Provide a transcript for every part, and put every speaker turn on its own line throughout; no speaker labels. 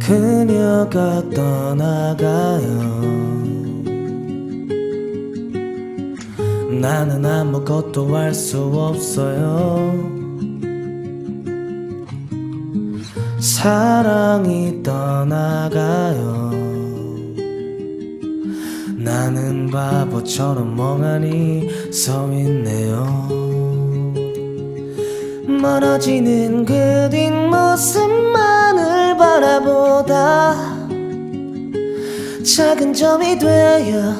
그녀가 떠나가요. 나는 아무것도 할 수 없어요. 사랑이 떠나가요. 나는 바보처럼 멍하니 서 있네요. 멀어지는 그 뒷모습만을 바라보다 작은 점이 되어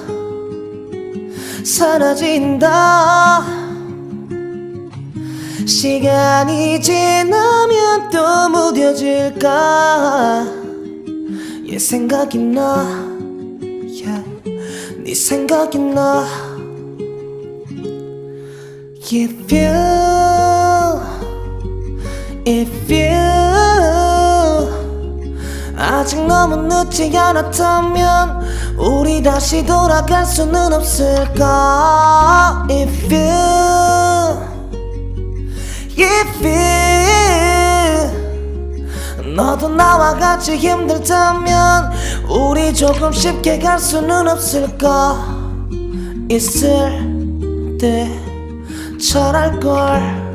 사라진다. 시간이 지나면 또 무뎌질까? 얘 생각이 나. Yeah. 네 생각이 나. If you If you 아직 너무 늦지 않았다면 우리 다시 돌아갈 수는 없을까? If you If you 너도 나와 같이 힘들다면 우리 조금 쉽게 갈 수는 없을까? 있을 때 잘할걸.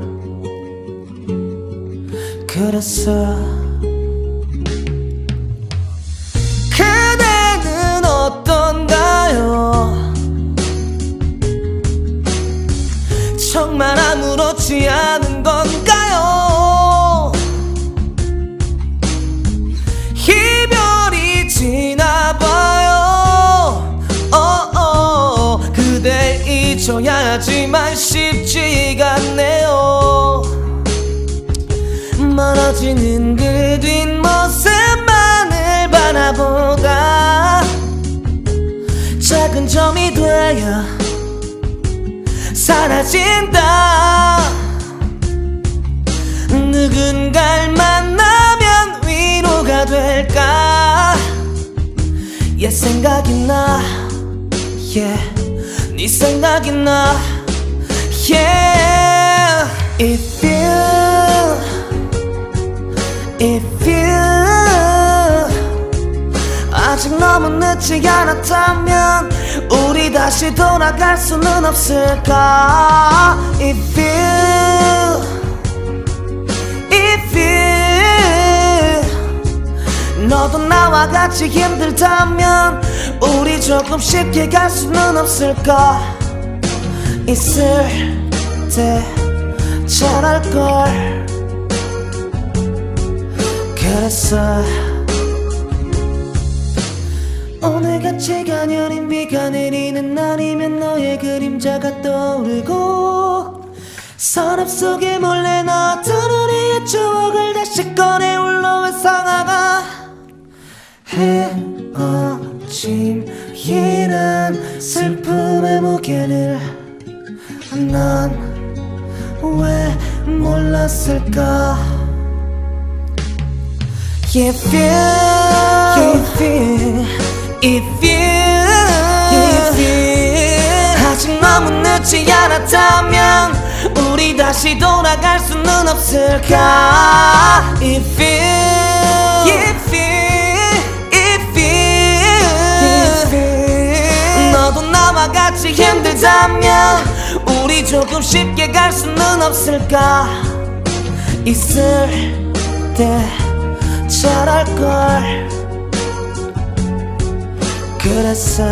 그랬어 잊어야지만 쉽지가 않네요. 멀어지는 그 뒷모습만을 바라보다 작은 점이 되어 사라진다. 누군가를 만나면 위로가 될까? 얘 생각이 나. Yeah. 네 생각이 나. Yeah. If you If you 아직 너무 늦지 않았다면 우리 다시 돌아갈 수는 없을까? If you 같이 힘들다면 우리 조금 쉽게 갈 수는 없을까 있을 때 잘할걸. 그랬어 오늘같이 가녀린 비가 내리는 날이면 너의 그림자가 떠오르고 서랍 속에 몰래 넣었던 우리의 추억을 다시 꺼내 울러 회상하 가 헤어짐이란 슬픔의 무게를 난 왜 몰랐을까? If you, if you, if you, if you. 아직 너무 늦지 않았다면 우리 다시 돌아갈 수는 없을까? If you, if you, 같이 힘들다면 우리 조금 쉽게 갈 수는 없을까? 있을 때 잘할걸. 그랬어